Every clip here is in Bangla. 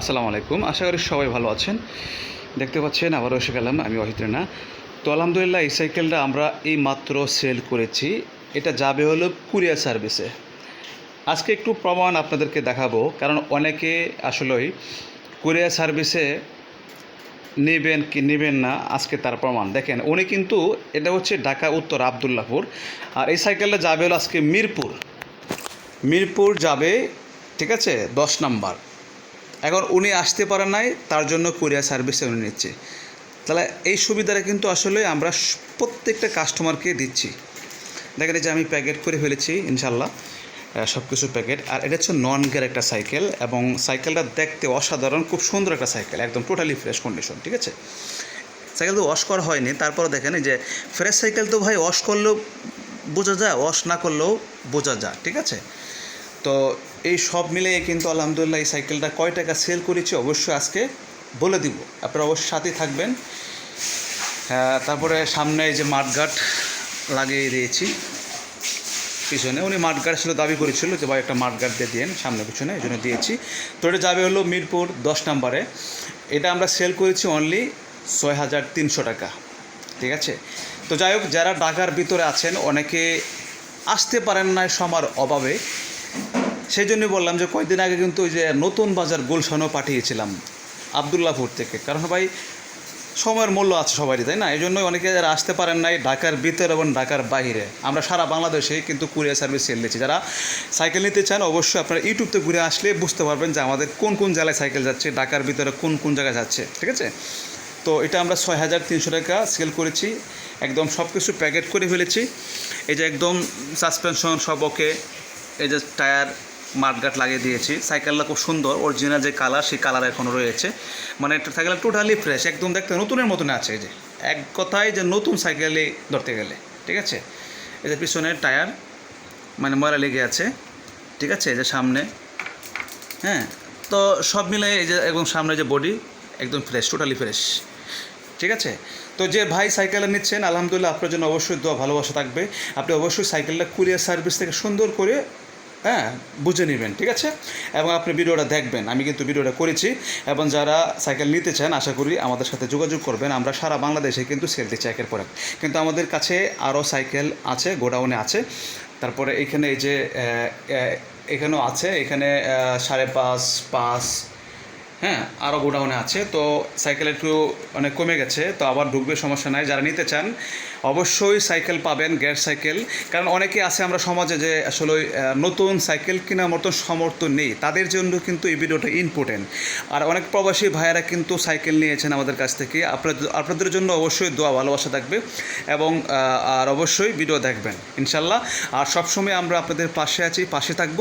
আসসালামু আলাইকুম। আশা করি সবাই ভালো আছেন। দেখতে পাচ্ছেন, আবারও এসে গেলাম আমি অহিত রানা। তো আলহামদুলিল্লাহ, এই সাইকেলটা আমরা এই মাত্র সেল করেছি। এটা যাবে হলো কুরিয়ার সার্ভিসে। আজকে একটু প্রমাণ আপনাদেরকে দেখাবো, কারণ অনেকে আসলেই কুরিয়ার সার্ভিসে নেবেন কি নেবেন না, আজকে তার প্রমাণ। দেখেন, উনি কিন্তু এটা হচ্ছে ঢাকা উত্তর আবদুল্লাপুর আর এই সাইকেলটা যাবে হলো আজকে মিরপুর। মিরপুর যাবে, ঠিক আছে, দশ নাম্বার। এখন উনি আসতে পারেন নাই, তার জন্য কুরিয়ার সার্ভিসে উনি নিচ্ছে। তাহলে এই সুবিধাটা কিন্তু আসলে আমরা প্রত্যেকটা কাস্টমারকে দিচ্ছি। দেখেন যে আমি প্যাকেট করে ফেলেছি ইনশাল্লাহ সব কিছু প্যাকেট আর এটা হচ্ছে নন গিয়ার একটা সাইকেল এবং সাইকেলটা দেখতে অসাধারণ, খুব সুন্দর একটা সাইকেল একদম টোটালি ফ্রেশ কন্ডিশন ঠিক আছে? সাইকেল তো ওয়াশ করা হয়নি তারপরে দেখেন যে ফ্রেশ সাইকেল তো ভাই ওয়াশ করলেও বোঝা যায় ওয়াশ না করলেও বোঝা যায়, ঠিক আছে? তো এই সব মিলিয়ে কিন্তু আলহামদুলিল্লাহ এই সাইকেলটা কয় টাকা সেল করেছি অবশ্যই আজকে বলে দিব। আপনারা অবশ্যই সাথে থাকবেন। হ্যাঁ, তারপরে সামনে যে মাঠঘাট লাগিয়ে দিয়েছি। পিছনে উনি মাঠঘাট ছিল দাবি করেছিল যে ভাই একটা মাঠঘাট দিয়ে দিন সামনে পিছনে। এই জন্য দিয়েছি। তো এটা যাবে হলো মিরপুর দশ নম্বরে। এটা আমরা সেল করেছি অনলি ছয় হাজার তিনশো টাকা। ঠিক আছে? তো যাই হোক যারা ঢাকার ভিতরে আছেন অনেকে আসতে পারেন না সমার অভাবে। সেই জন্য বললাম যে কয়েকদিন আগে কিন্তু ওই যে নতুন বাজার গুলশানও পাঠিয়েছিলাম আবদুল্লাপুর থেকে। কারণ ভাই, সময়ের মূল্য আছে সবারই, তাই না? এই জন্যই অনেকে যারা আসতে পারেন নাই ঢাকার ভিতরে এবং ঢাকার বাইরে। আমরা সারা বাংলাদেশে কিন্তু কুরিয়ার সার্ভিস সেল দিচ্ছি যারা সাইকেল নিতে চান, অবশ্যই আপনারা ইউটিউবতে ঘুরে আসলে বুঝতে পারবেন যে আমাদের কোন কোন জেলায় সাইকেল যাচ্ছে, ঢাকার ভিতরে কোন কোন জায়গায় যাচ্ছে, ঠিক আছে? তো এটা আমরা ছয় হাজার তিনশো টাকা সেল করেছি। একদম সব কিছু প্যাকেট করে ফেলেছি। এই যে একদম সাসপেনশন সব ওকে, এই যে টায়ার মাঠগাট লাগিয়ে দিয়েছি। সাইকেলটা খুব সুন্দর অরিজিনাল যে কালার সেই কালার এখনও রয়েছে। মানে একটা সাইকেল টোটালি ফ্রেশ একদম দেখতে নতুনের মতন আছে এই যে। এক কথায় যে নতুন সাইকেলে ধরতে গেলে, ঠিক আছে? এই যে পিছনের টায়ার মানে ময়লা লেগে আছে, ঠিক আছে? এই যে সামনে হ্যাঁ? তো সব মিলে এই যে একদম সামনে যে বডি একদম ফ্রেশ টোটালি ফ্রেশ ঠিক আছে? তো যে ভাই সাইকেলটা নিচ্ছেন, আলহামদুলিল্লাহ আপনার জন্য অবশ্যই দোয়া, ভালোবাসা থাকবে। আপনি অবশ্যই সাইকেলটা কুরিয়ার সার্ভিস থেকে সুন্দর করে হ্যাঁ বুঝে নেবেন, ঠিক আছে? এবং আপনি ভিডিওটা দেখবেন, আমি কিন্তু ভিডিওটা করেছি। এবং যারা সাইকেল নিতে চান, আশা করি আমাদের সাথে যোগাযোগ করবেন। আমরা সারা বাংলাদেশে কিন্তু সেল দিচ্ছি একের পর এক। কিন্তু আমাদের কাছে আরও সাইকেল আছে, গোডাউনে আছে। তারপরে এখানে এই যে এখানেও আছে। এখানে সাড়ে পাঁচ পাঁচ হ্যাঁ আরও গোডাউনে আছে, তো সাইকেল একটু অনেক কমে গেছে, তো আবার ঢুকবে, সমস্যা নাই। যারা নিতে চান, অবশ্যই সাইকেল পাবেন, গ্যাস সাইকেল। কারণ অনেকে আছে আমরা সমাজে যে আসলে নতুন সাইকেল কেনার মতো সমর্থন নেই। তাদের জন্য কিন্তু এই ভিডিওটা ইম্পর্টেন্ট আর অনেক প্রবাসী ভাইয়েরা কিন্তু সাইকেল নিয়েছেন আমাদের কাছ থেকে। আপনাদের আপনাদের জন্য অবশ্যই দোয়া, ভালোবাসা থাকবে এবং আর অবশ্যই ভিডিও দেখবেন, ইনশাল্লাহ। আর সবসময় আমরা আপনাদের পাশে আছি, পাশে থাকব।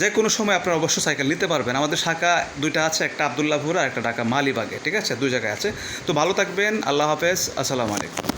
যে কোনো সময় আপনারা অবশ্যই সাইকেল নিতে পারবেন। আমাদের শাখা দুইটা আছে, একটা আবদুল্লাপুর আর একটা ঢাকা মালিবাগে, ঠিক আছে? দুই জায়গায় আছে। তো ভালো থাকবেন, আল্লাহ হাফেজ, আসসালামু আলাইকুম।